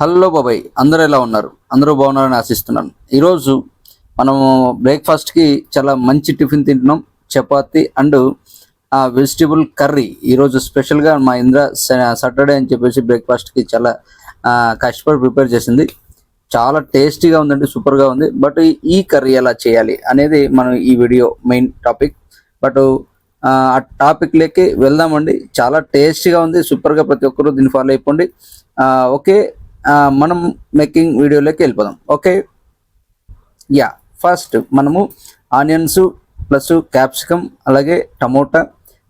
Hello బాబాయ్ అందరూ ఎలా ఉన్నారు? అందరూ బాగున్నారని ఆశిస్తున్నాను. ఈరోజు మనము బ్రేక్ఫాస్ట్కి చాలా మంచి టిఫిన్ తింటున్నాం చపాతి అండ్ వెజిటేబుల్ కర్రీ. ఈరోజు స్పెషల్గా మా ఇంద్ర సాటర్డే అని చెప్పేసి బ్రేక్ఫాస్ట్కి చాలా కష్టపడి ప్రిపేర్ చేసింది. చాలా టేస్టీగా ఉందండి సూపర్గా ఉంది. బట్ ఈ కర్రీ ఎలా చేయాలి అనేది మనం ఈ వీడియో మెయిన్ టాపిక్. బట్ ఆ టాపిక్ లేకి వెళ్దామండి. చాలా టేస్టీగా ఉంది సూపర్గా ప్రతి ఒక్కరూ దీన్ని ఫాలో అయిపోండి. ఓకే మనం మేకింగ్ వీడియోలోకి వెళ్ళిపోదాం. ఓకే యా ఫస్ట్ మనము ఆనియన్స్ ప్లస్ క్యాప్సికమ్ అలాగే టమోటా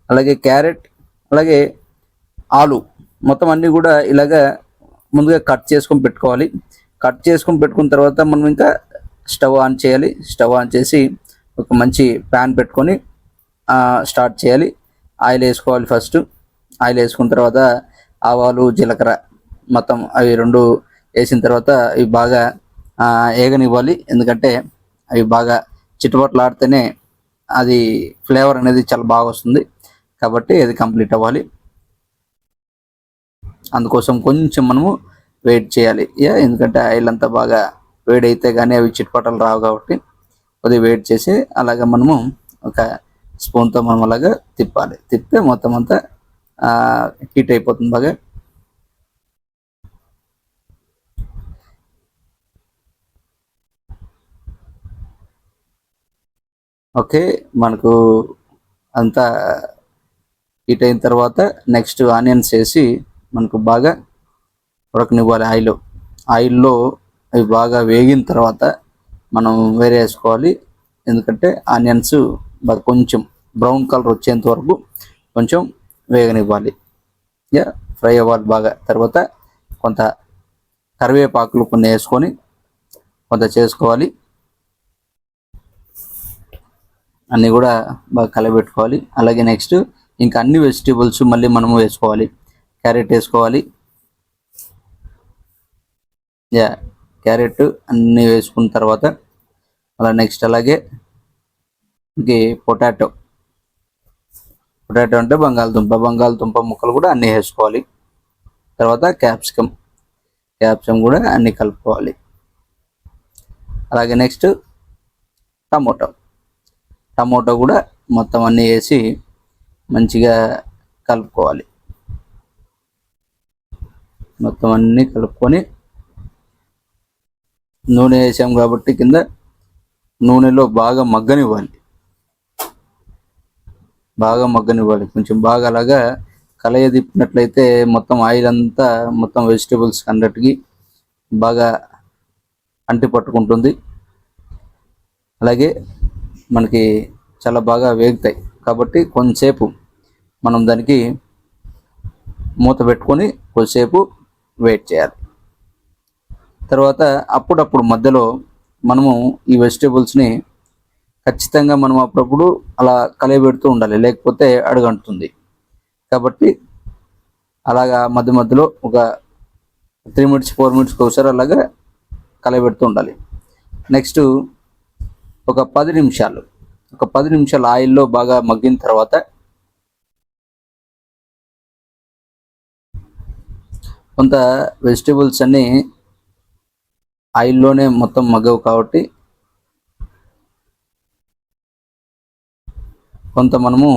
అలాగే క్యారెట్ అలాగే ఆలు మొత్తం అన్నీ కూడా ఇలాగా ముందుగా కట్ చేసుకొని పెట్టుకోవాలి. కట్ చేసుకొని పెట్టుకున్న తర్వాత మనం ఇంకా స్టవ్ ఆన్ చేయాలి. స్టవ్ ఆన్ చేసి ఒక మంచి ప్యాన్ పెట్టుకొని స్టార్ట్ చేయాలి. ఆయిల్ వేసుకోవాలి ఫస్ట్ ఆయిల్ వేసుకున్న తర్వాత ఆవాలు జీలకర్ర మొత్తం అవి రెండు వేసిన తర్వాత ఇవి బాగా ఏగనివ్వాలి. ఎందుకంటే అవి బాగా చిట్టుబట్లాడితేనే అది ఫ్లేవర్ అనేది చాలా బాగా వస్తుంది. కాబట్టి అది కంప్లీట్ అవ్వాలి. అందుకోసం కొంచెం మనము వెయిట్ చేయాలి. యా ఎందుకంటే ఆయిల్ అంతా బాగా వేడైతే కానీ అవి చిట్పటలు రావు కాబట్టి కొద్దిగా వెయిట్ చేసి అలాగా మనము ఒక స్పూన్తో మనం అలాగా తిప్పాలి. తిప్పితే మొత్తం అంతా హీట్ అయిపోతుంది బాగా. ఓకే మనకు అంతా హీట్ అయిన తర్వాత నెక్స్ట్ ఆనియన్స్ వేసి మనకు బాగా ఉడకనివ్వాలి ఆయిల్. ఆయిల్లో అవి బాగా వేగిన తర్వాత మనం వేరే వేసుకోవాలి. ఎందుకంటే ఆనియన్స్ బాగా కొంచెం బ్రౌన్ కలర్ వచ్చేంత వరకు కొంచెం వేగనివ్వాలి. యా ఫ్రై అవ్వాలి బాగా. తర్వాత కొంత కరివేపాకులు కొన్ని వేసుకొని కొంత చేసుకోవాలి. అన్నీ కూడా బాగా కలబెట్టుకోవాలి. అలాగే నెక్స్ట్ ఇంకా అన్ని వెజిటేబుల్స్ మళ్ళీ మనము వేసుకోవాలి. క్యారెట్ వేసుకోవాలి. యా క్యారెట్ అన్నీ వేసుకున్న తర్వాత అలా నెక్స్ట్ అలాగే ఇంకే పొటాటో పొటాటో అంటే బంగాళదుంప. బంగాళదుంప ముక్కలు కూడా అన్నీ వేసుకోవాలి. తర్వాత క్యాప్సికమ్ క్యాప్సికమ్ కూడా అన్నీ కలుపుకోవాలి. అలాగే నెక్స్ట్ టమోటో. టమోటా కూడా మొత్తం అన్నీ వేసి మంచిగా కలుపుకోవాలి. మొత్తం అన్నీ కలుపుకొని నూనె వేసాం కాబట్టి కింద నూనెలో బాగా మగ్గనివ్వాలి. బాగా మగ్గనివ్వాలి. కొంచెం బాగా అలాగా కలయ తిప్పినట్లయితే మొత్తం ఆయిల్ అంతా మొత్తం వెజిటేబుల్స్ అన్నట్టుకి బాగా అంటి పట్టుకుంటుంది. అలాగే మనకి చాలా బాగా వేగుతాయి. కాబట్టి కొంతసేపు మనం దానికి మూత పెట్టుకొని కొద్దిసేపు వెయిట్ చేయాలి. తర్వాత అప్పుడప్పుడు మధ్యలో మనము ఈ వెజిటేబుల్స్ని ఖచ్చితంగా మనం అప్పుడప్పుడు అలా కలయబెడుతూ ఉండాలి. లేకపోతే అడుగంటుంది కాబట్టి అలాగా మధ్య మధ్యలో ఒక త్రీ మినిట్స్ ఫోర్ మినిట్స్కి ఒకసారి అలాగా కలయబెడుతూ ఉండాలి. నెక్స్ట్ ఒక పది నిమిషాలు. ఒక పది నిమిషాలు ఆయిల్లో బాగా మగ్గిన తర్వాత కొంత వెజిటేబుల్స్ అన్నీ ఆయిల్లోనే మొత్తం మగ్గవు కాబట్టి కొంత మనము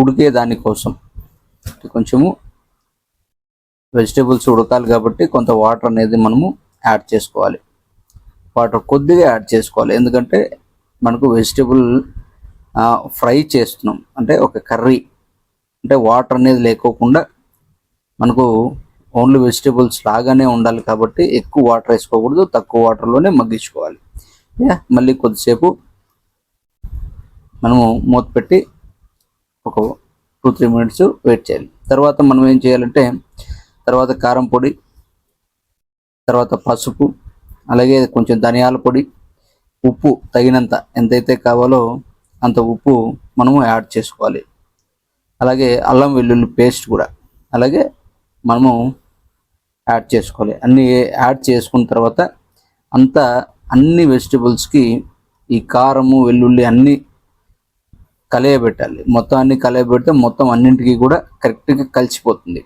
ఉడికే దానికోసం కొంచెము వెజిటేబుల్స్ ఉడకాలి కాబట్టి కొంత వాటర్ అనేది మనము యాడ్ చేసుకోవాలి. వాటర్ కొద్దిగా యాడ్ చేసుకోవాలి. ఎందుకంటే మనకు వెజిటేబుల్ ఫ్రై చేస్తున్నాం. అంటే ఒక కర్రీ. అంటే వాటర్ అనేది లేకోకుండా మనకు ఓన్లీ వెజిటేబుల్స్ లాగానే ఉండాలి కాబట్టి ఎక్కువ వాటర్ వేసుకోకూడదు. తక్కువ వాటర్లోనే మగ్గించుకోవాలి. యా మళ్ళీ కొద్దిసేపు మనము మూత పెట్టి ఒక టూ త్రీ మినిట్స్ వెయిట్ చేయాలి. తర్వాత మనం ఏం చేయాలంటే తర్వాత కారం పొడి తర్వాత పసుపు అలాగే కొంచెం ధనియాల పొడి ఉప్పు తగినంత ఎంతైతే కావాలో అంత ఉప్పు మనము యాడ్ చేసుకోవాలి. అలాగే అల్లం వెల్లుల్లి పేస్ట్ కూడా అలాగే మనము యాడ్ చేసుకోవాలి. అన్నీ యాడ్ చేసుకున్న తర్వాత అంతా అన్ని వెజిటబుల్స్కి ఈ కారము వెల్లుల్లి అన్నీ కలయబెట్టాలి. మొత్తం అన్ని కలయబెడితే మొత్తం అన్నింటికి కూడా కరెక్ట్గా కలిసిపోతుంది.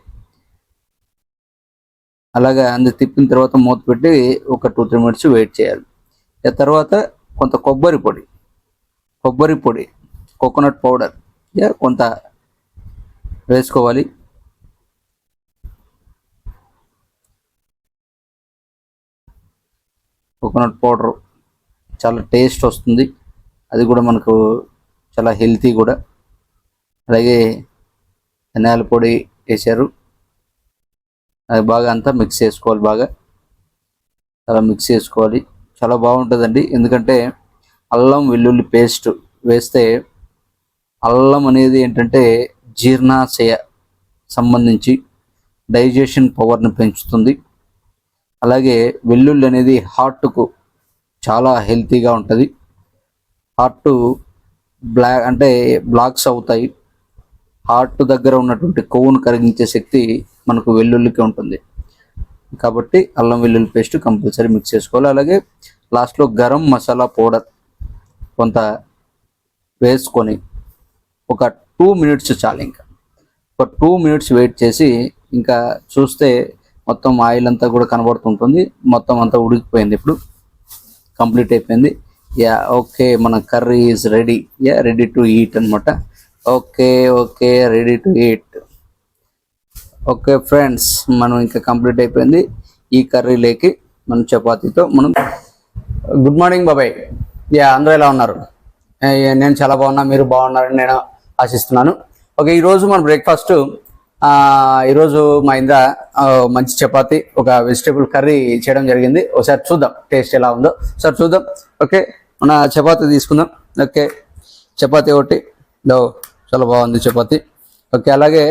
అలాగే అందు తిప్పిన తర్వాత మూత పెట్టి ఒక టూ త్రీ మినిట్స్ వెయిట్ చేయాలి. ఆ తర్వాత కొంత కొబ్బరి పొడి కొబ్బరి పొడి కోకోనట్ పౌడర్ కొంత వేసుకోవాలి. కోకోనట్ పౌడర్ చాలా టేస్ట్ వస్తుంది. అది కూడా మనకు చాలా హెల్తీ కూడా. అలాగే ధనియాల పొడి వేశారు. అది బాగా అంతా మిక్స్ చేసుకోవాలి బాగా. అలా మిక్స్ చేసుకోవాలి. చాలా బాగుంటుందండి. ఎందుకంటే అల్లం వెల్లుల్లి పేస్ట్ వేస్తే అల్లం అనేది ఏంటంటే జీర్ణాశయ సంబంధించి డైజెషన్ పవర్ని పెంచుతుంది. అలాగే వెల్లుల్లి అనేది హార్ట్కు చాలా హెల్తీగా ఉంటుంది. హార్ట్ బ్లాక్ అంటే బ్లాక్స్ అవుతాయి. హార్ట్ దగ్గర ఉన్నటువంటి కొవ్వును కరిగించే శక్తి మనకు వెల్లుల్లికి ఉంటుంది. కాబట్టి అల్లం వెల్లుల్లి పేస్ట్ కంపల్సరీ మిక్స్ చేసుకోవాలి. అలాగే లాస్ట్లో గరం మసాలా పౌడర్ కొంత వేసుకొని ఒక టూ మినిట్స్ చాలు ఇంకా. ఒక టూ మినిట్స్ వెయిట్ చేసి ఇంకా చూస్తే మొత్తం ఆయిల్ అంతా కూడా కనబడుతుంటుంది. మొత్తం అంతా ఉడికిపోయింది ఇప్పుడు. కంప్లీట్ అయిపోయింది. యా ఓకే మన curry is ready yeah ready to eat అనమాట okay okay ready to eat okay friends మనం ఇంకా కంప్లీట్ అయిపోయింది ఈ కర్రీలోకి మనం చపాతీతో మనం గుడ్ మార్నింగ్ బాబాయ్. యా అందరూ ఎలా ఉన్నారు? నేను చాలా బాగున్నా మీరు బాగున్నారని నేను ఆశిస్తున్నాను. ఓకే ఈరోజు మన బ్రేక్ఫాస్ట్ ఈరోజు మా ఇంద మంచి చపాతి ఒక వెజిటేబుల్ కర్రీ చేయడం జరిగింది. ఒకసారి చూద్దాం టేస్ట్ ఎలా ఉందో. ఒకసారి చూద్దాం. ఓకే మన చపాతీ తీసుకుందాం. ఓకే చపాతీ ఒకటి. లో చాలా బాగుంది చపాతీ. ఓకే అలాగే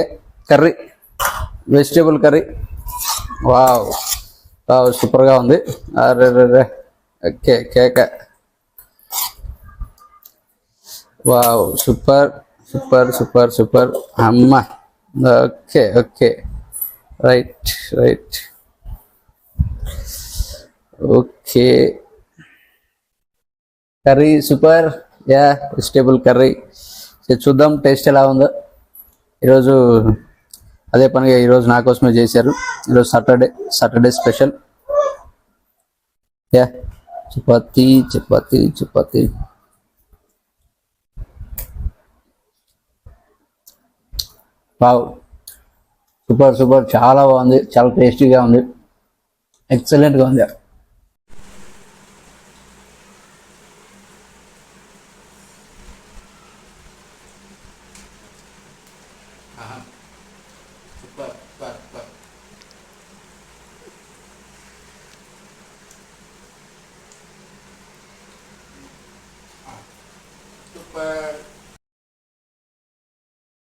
curry. Vegetable curry. Wow. Wow సూపర్గా ఉంది. అరే రే రే. ఓకే కేక. Wow super super super super. అమ్మ. Okay okay. Right right. Okay. Curry super. Yeah vegetable curry. చూద్దాం టేస్ట్ ఎలా ఉందో. ఈరోజు అదే పనిగా ఈరోజు నా కోసమే చేశారు. ఈరోజు సాటర్డే సాటర్డే స్పెషల్ యా చపాతి చపాతీ చపాతీ. వావ్. Super super. చాలా బాగుంది. చాలా టేస్టీగా ఉంది. ఎక్సలెంట్గా ఉంది. but but but